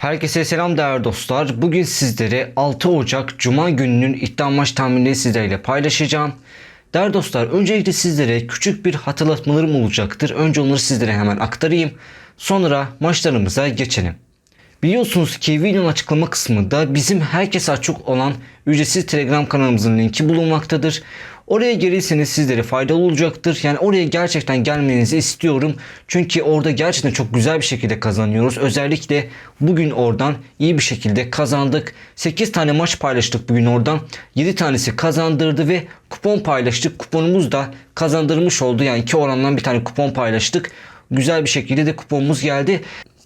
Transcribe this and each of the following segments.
Herkese selam değerli dostlar. Bugün sizlere 6 Ocak Cuma gününün iddia maç tahminleri sizlerle paylaşacağım. Değerli dostlar öncelikle sizlere küçük bir hatırlatmalarım olacaktır. Önce onları sizlere hemen aktarayım. Sonra maçlarımıza geçelim. Biliyorsunuz ki videonun açıklama kısmında bizim herkese açık olan ücretsiz Telegram kanalımızın linki bulunmaktadır. Oraya gelirseniz sizlere faydalı olacaktır. Yani oraya gerçekten gelmenizi istiyorum. Çünkü orada gerçekten çok güzel bir şekilde kazanıyoruz. Özellikle bugün oradan iyi bir şekilde kazandık. 8 tane maç paylaştık bugün oradan. 7 tanesi kazandırdı ve kupon paylaştık. Kuponumuz da kazandırmış oldu. Yani iki orandan bir tane kupon paylaştık. Güzel bir şekilde de kuponumuz geldi.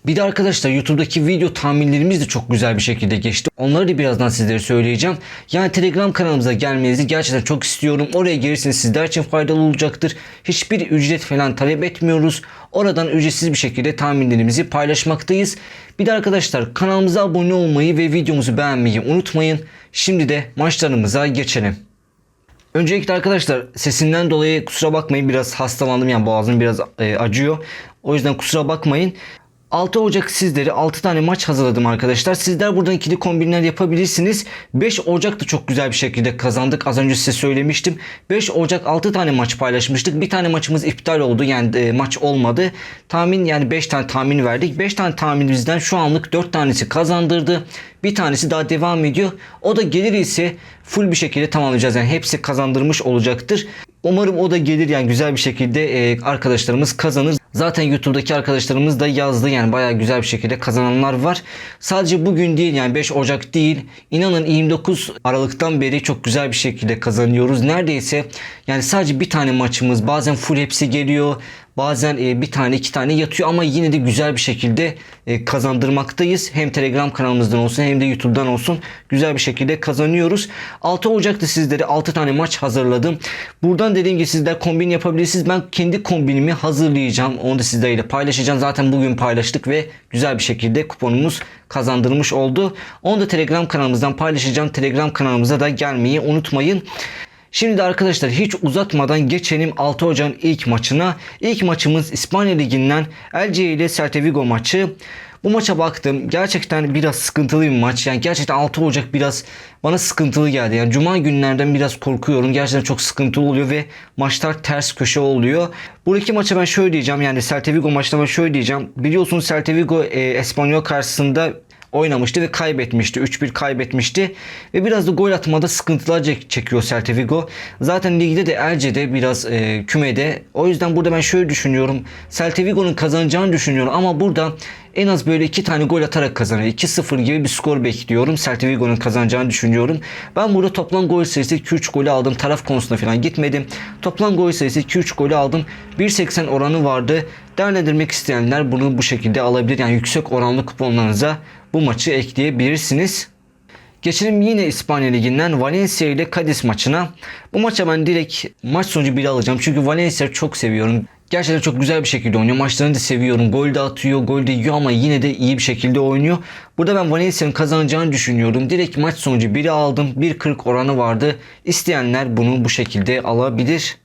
Bir de arkadaşlar YouTube'daki video tahminlerimiz de çok güzel bir şekilde geçti. Onları da birazdan sizlere söyleyeceğim. Yani Telegram kanalımıza gelmenizi gerçekten çok istiyorum. Oraya gelirseniz sizler için faydalı olacaktır. Hiçbir ücret falan talep etmiyoruz. Oradan ücretsiz bir şekilde tahminlerimizi paylaşmaktayız. Bir de arkadaşlar kanalımıza abone olmayı ve videomuzu beğenmeyi unutmayın. Şimdi de maçlarımıza geçelim. Öncelikle arkadaşlar sesinden dolayı kusura bakmayın biraz hastalandım yani boğazım biraz e, acıyor. O yüzden kusura bakmayın. 6 Ocak sizlere 6 tane maç hazırladım arkadaşlar. Sizler buradan ikili kombinler yapabilirsiniz. 5 Ocak'ta çok güzel bir şekilde kazandık. Az önce size söylemiştim. 5 Ocak 6 tane maç paylaşmıştık. Bir tane maçımız iptal oldu. Yani e, maç olmadı. Tahmin yani 5 tane tahmin verdik. 5 tane tahminimizden şu anlık 4 tanesi kazandırdı. Bir tanesi daha devam ediyor. O da gelir ise full bir şekilde tamamlayacağız. Yani hepsi kazandırmış olacaktır. Umarım o da gelir yani güzel bir şekilde e, arkadaşlarımız kazanır. Zaten YouTube'daki arkadaşlarımız da yazdı yani bayağı güzel bir şekilde kazananlar var. Sadece bugün değil yani 5 Ocak değil. İnanın 29 Aralık'tan beri çok güzel bir şekilde kazanıyoruz. Neredeyse yani sadece bir tane maçımız bazen full hepsi geliyor. Bazen e, bir tane iki tane yatıyor ama yine de güzel bir şekilde e, kazandırmaktayız. Hem Telegram kanalımızdan olsun hem de YouTube'dan olsun güzel bir şekilde kazanıyoruz. 6 Ocak'ta sizlere 6 tane maç hazırladım. Buradan dediğim gibi sizler kombin yapabilirsiniz. Ben kendi kombinimi hazırlayacağım. Onu da sizlerle paylaşacağım. Zaten bugün paylaştık ve güzel bir şekilde kuponumuz kazandırmış oldu. Onu da Telegram kanalımızdan paylaşacağım. Telegram kanalımıza da gelmeyi unutmayın. Şimdi de arkadaşlar hiç uzatmadan geçelim 6 Ocak'ın ilk maçına. İlk maçımız İspanya Ligi'nden Elche ile Celta Vigo maçı. Bu maça baktım. Gerçekten biraz sıkıntılı bir maç. Yani gerçekten 6 Ocak biraz bana sıkıntılı geldi. Yani cuma günlerden biraz korkuyorum. Gerçekten çok sıkıntılı oluyor ve maçlar ters köşe oluyor. Buradaki maça ben şöyle diyeceğim. Yani Celta Vigo maçına ben şöyle diyeceğim. Biliyorsunuz Celta Vigo e, Espanyol karşısında oynamıştı ve kaybetmişti. 3-1 kaybetmişti. Ve biraz da gol atmada sıkıntılar çekiyor Celta Vigo. Zaten ligde de Elce'de biraz e, kümede. O yüzden burada ben şöyle düşünüyorum. Celta Vigo'nun kazanacağını düşünüyorum ama burada en az böyle iki tane gol atarak kazanır. 2-0 gibi bir skor bekliyorum. Celta Vigo'nun kazanacağını düşünüyorum. Ben burada toplam gol sayısı 2-3 golü aldım. Taraf konusunda falan gitmedim. Toplam gol sayısı 2-3 golü aldım. 1.80 oranı vardı. Değerlendirmek isteyenler bunu bu şekilde alabilir. Yani yüksek oranlı kuponlarınıza bu maçı ekleyebilirsiniz. Geçelim yine İspanya Ligi'nden Valencia ile Cadiz maçına. Bu maça ben direkt maç sonucu 1 alacağım. Çünkü Valencia çok seviyorum. Gerçekten çok güzel bir şekilde oynuyor. Maçlarını da seviyorum. Gol de atıyor, gol de yiyor ama yine de iyi bir şekilde oynuyor. Burada ben Valencia'nın kazanacağını düşünüyorum. Direkt maç sonucu 1'i aldım. 1.40 oranı vardı. İsteyenler bunu bu şekilde alabilir.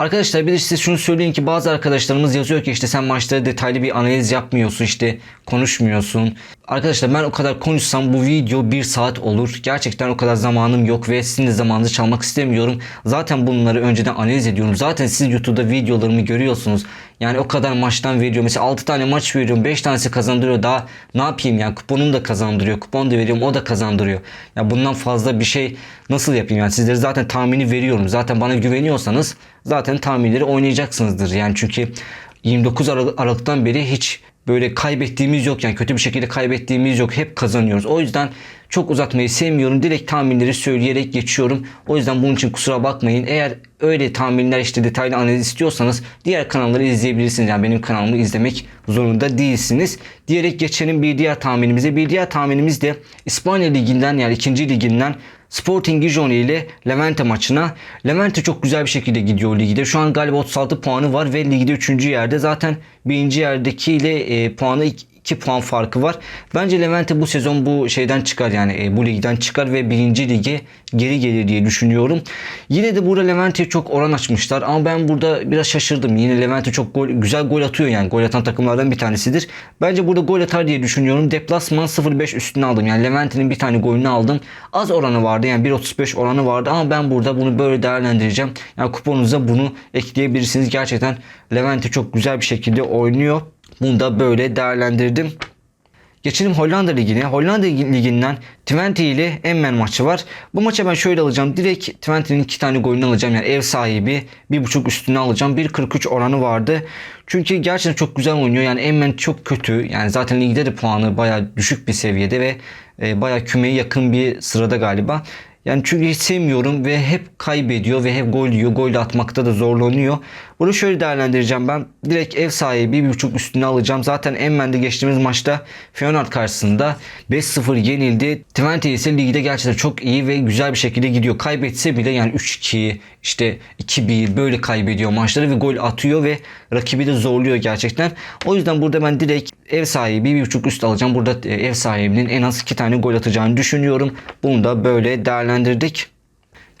Arkadaşlar bir de size şunu söyleyeyim ki bazı arkadaşlarımız yazıyor ki işte sen maçları detaylı bir analiz yapmıyorsun işte konuşmuyorsun. Arkadaşlar ben o kadar konuşsam bu video bir saat olur. Gerçekten o kadar zamanım yok ve sizin de zamanınızı çalmak istemiyorum. Zaten bunları önceden analiz ediyorum. Zaten siz YouTube'da videolarımı görüyorsunuz. Yani o kadar maçtan veriyor. Mesela 6 tane maç veriyorum. 5 tanesi kazandırıyor. Daha ne yapayım yani kuponum da kazandırıyor. Kupon da veriyorum o da kazandırıyor. Ya bundan fazla bir şey nasıl yapayım yani sizlere zaten tahmini veriyorum. Zaten bana güveniyorsanız zaten tahminleri oynayacaksınızdır. Yani çünkü 29 Aralık, Aralık'tan beri hiç böyle kaybettiğimiz yok yani kötü bir şekilde kaybettiğimiz yok. Hep kazanıyoruz. O yüzden çok uzatmayı sevmiyorum. Direkt tahminleri söyleyerek geçiyorum. O yüzden bunun için kusura bakmayın. Eğer öyle tahminler işte detaylı analiz istiyorsanız diğer kanalları izleyebilirsiniz. Yani benim kanalımı izlemek zorunda değilsiniz. Diyerek geçelim bir diğer tahminimize. Bir diğer tahminimiz de İspanya Ligi'nden yani 2. Liginden Sporting Gijón ile Levante maçına. Levante çok güzel bir şekilde gidiyor ligde. Şu an galiba 36 puanı var ve ligde 3. yerde. Zaten 1. yerdekiyle e, puanı 2 2 puan farkı var. Bence Levante bu sezon bu şeyden çıkar yani e, bu ligden çıkar ve birinci lige geri gelir diye düşünüyorum. Yine de burada Levante'ye çok oran açmışlar ama ben burada biraz şaşırdım. Yine Levante çok gol, güzel gol atıyor yani gol atan takımlardan bir tanesidir. Bence burada gol atar diye düşünüyorum. Deplasman 0.5 üstüne aldım. Yani Levante'nin bir tane golünü aldım. Az oranı vardı yani 1.35 oranı vardı ama ben burada bunu böyle değerlendireceğim. Yani kuponunuza bunu ekleyebilirsiniz. Gerçekten Levante çok güzel bir şekilde oynuyor. Bunu da böyle değerlendirdim. Geçelim Hollanda Ligi'ne. Hollanda Ligi'nden Twente ile Emmen maçı var. Bu maça ben şöyle alacağım. Direkt Twente'nin iki tane golünü alacağım. Yani ev sahibi bir buçuk üstüne alacağım. 1.43 oranı vardı. Çünkü gerçekten çok güzel oynuyor. Yani Emmen çok kötü. Yani zaten ligde de puanı baya düşük bir seviyede ve e, baya kümeye yakın bir sırada galiba. Yani çünkü hiç sevmiyorum ve hep kaybediyor ve hep gol yiyor. Gol atmakta da zorlanıyor. Bunu şöyle değerlendireceğim ben. Direkt ev sahibi bir buçuk üstüne alacağım. Zaten Emmen'de geçtiğimiz maçta Feyenoord karşısında 5-0 yenildi. Twente ise ligde gerçekten çok iyi ve güzel bir şekilde gidiyor. Kaybetse bile yani 3-2 işte 2-1 böyle kaybediyor maçları ve gol atıyor ve rakibi de zorluyor gerçekten. O yüzden burada ben direkt ev sahibi bir buçuk üst alacağım. Burada e, ev sahibinin en az iki tane gol atacağını düşünüyorum. Bunu da böyle değerlendirdik.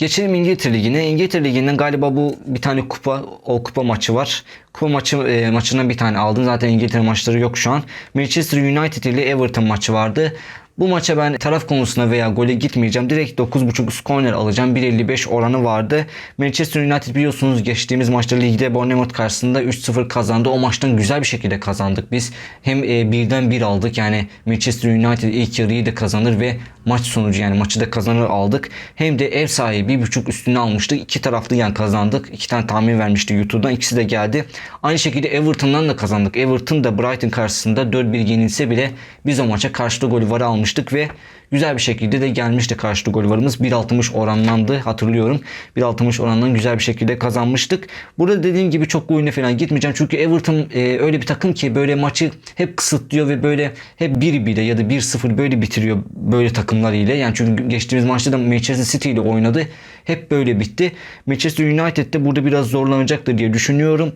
Geçelim İngiltere Ligi'ne. İngiltere Ligi'nden galiba bu bir tane kupa o kupa maçı var. Kupa maçı e, maçından bir tane aldım. Zaten İngiltere maçları yok şu an. Manchester United ile Everton maçı vardı. Bu maça ben taraf konusuna veya gole gitmeyeceğim. Direkt 9.5 üst corner alacağım. 1.55 oranı vardı. Manchester United biliyorsunuz geçtiğimiz maçta ligde Bournemouth karşısında 3-0 kazandı. O maçtan güzel bir şekilde kazandık biz. Hem e, birden bir aldık. Yani Manchester United ilk yarıyı da kazanır ve maç sonucu yani maçı da kazanır aldık. Hem de ev sahibi 1.5 üstüne almıştık. İki taraflı yani kazandık. İki tane tahmin vermişti YouTube'dan. İkisi de geldi. Aynı şekilde Everton'dan da kazandık. Everton da Brighton karşısında 4-1 yenilse bile biz o maça karşılığı golü var almıştık ve güzel bir şekilde de gelmişti karşılığı gol varımız. 1.60 oranlandı hatırlıyorum. 1.60 orandan güzel bir şekilde kazanmıştık. Burada dediğim gibi çok oyuna falan gitmeyeceğim. Çünkü Everton e, öyle bir takım ki böyle maçı hep kısıtlıyor ve böyle hep 1-1'e ya da 1-0 böyle bitiriyor böyle takımlar ile. Yani çünkü geçtiğimiz maçta da Manchester City ile oynadı. Hep böyle bitti. Manchester United de burada biraz zorlanacaktır diye düşünüyorum.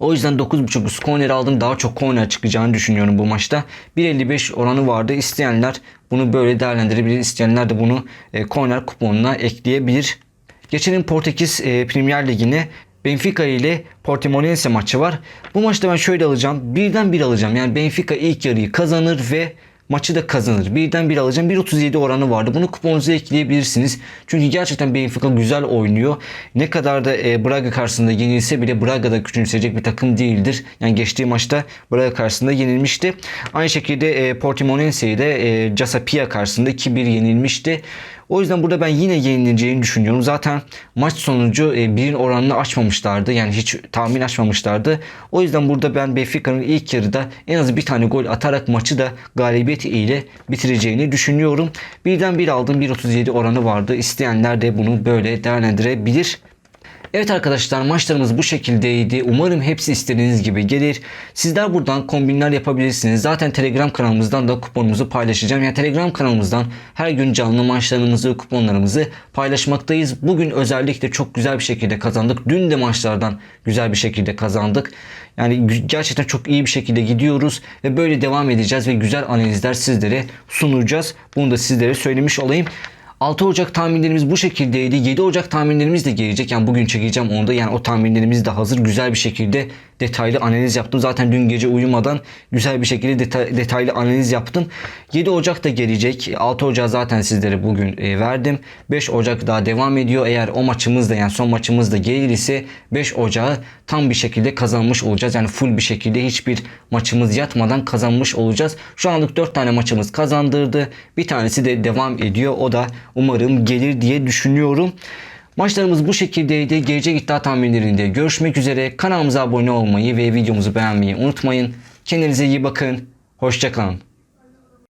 O yüzden 9.5 üst corner aldım. Daha çok corner çıkacağını düşünüyorum bu maçta. 1.55 oranı vardı. İsteyenler bunu böyle değerlendirebilir. İsteyenler de bunu e, kuponuna ekleyebilir. Geçelim Portekiz e, Premier Ligi'ne. Benfica ile Portimonense maçı var. Bu maçta ben şöyle alacağım. Birden bir alacağım. Yani Benfica ilk yarıyı kazanır ve maçı da kazanır. Birden bir alacağım. 1.37 oranı vardı. Bunu kuponunuza ekleyebilirsiniz. Çünkü gerçekten Benfica güzel oynuyor. Ne kadar da e, Braga karşısında yenilse bile Braga da küçümseyecek bir takım değildir. Yani geçtiği maçta Braga karşısında yenilmişti. Aynı şekilde e, Portimonense'yi de e, Casapia karşısında 2-1 yenilmişti. O yüzden burada ben yine yenileceğini düşünüyorum. Zaten maç sonucu e, birin oranını açmamışlardı. Yani hiç tahmin açmamışlardı. O yüzden burada ben Benfica'nın ilk yarıda en az bir tane gol atarak maçı da galibiyet ile bitireceğini düşünüyorum. Birden bir aldım. 1.37 oranı vardı. İsteyenler de bunu böyle değerlendirebilir. Evet arkadaşlar maçlarımız bu şekildeydi. Umarım hepsi istediğiniz gibi gelir. Sizler buradan kombinler yapabilirsiniz. Zaten Telegram kanalımızdan da kuponumuzu paylaşacağım. Yani Telegram kanalımızdan her gün canlı maçlarımızı, kuponlarımızı paylaşmaktayız. Bugün özellikle çok güzel bir şekilde kazandık. Dün de maçlardan güzel bir şekilde kazandık. Yani gerçekten çok iyi bir şekilde gidiyoruz ve böyle devam edeceğiz ve güzel analizler sizlere sunacağız. Bunu da sizlere söylemiş olayım. 6 Ocak tahminlerimiz bu şekildeydi. 7 Ocak tahminlerimiz de gelecek. Yani bugün çekeceğim onu da. Yani o tahminlerimiz de hazır. Güzel bir şekilde detaylı analiz yaptım. Zaten dün gece uyumadan güzel bir şekilde detay, detaylı analiz yaptım. 7 Ocak da gelecek. 6 Ocak zaten sizlere bugün e, verdim. 5 Ocak daha devam ediyor. Eğer o maçımız da yani son maçımız da gelir ise 5 Ocağı tam bir şekilde kazanmış olacağız. Yani full bir şekilde hiçbir maçımız yatmadan kazanmış olacağız. Şu anlık 4 tane maçımız kazandırdı. Bir tanesi de devam ediyor. O da umarım gelir diye düşünüyorum. Maçlarımız bu şekildeydi. Gelecek iddia tahminlerinde görüşmek üzere. Kanalımıza abone olmayı ve videomuzu beğenmeyi unutmayın. Kendinize iyi bakın. Hoşçakalın.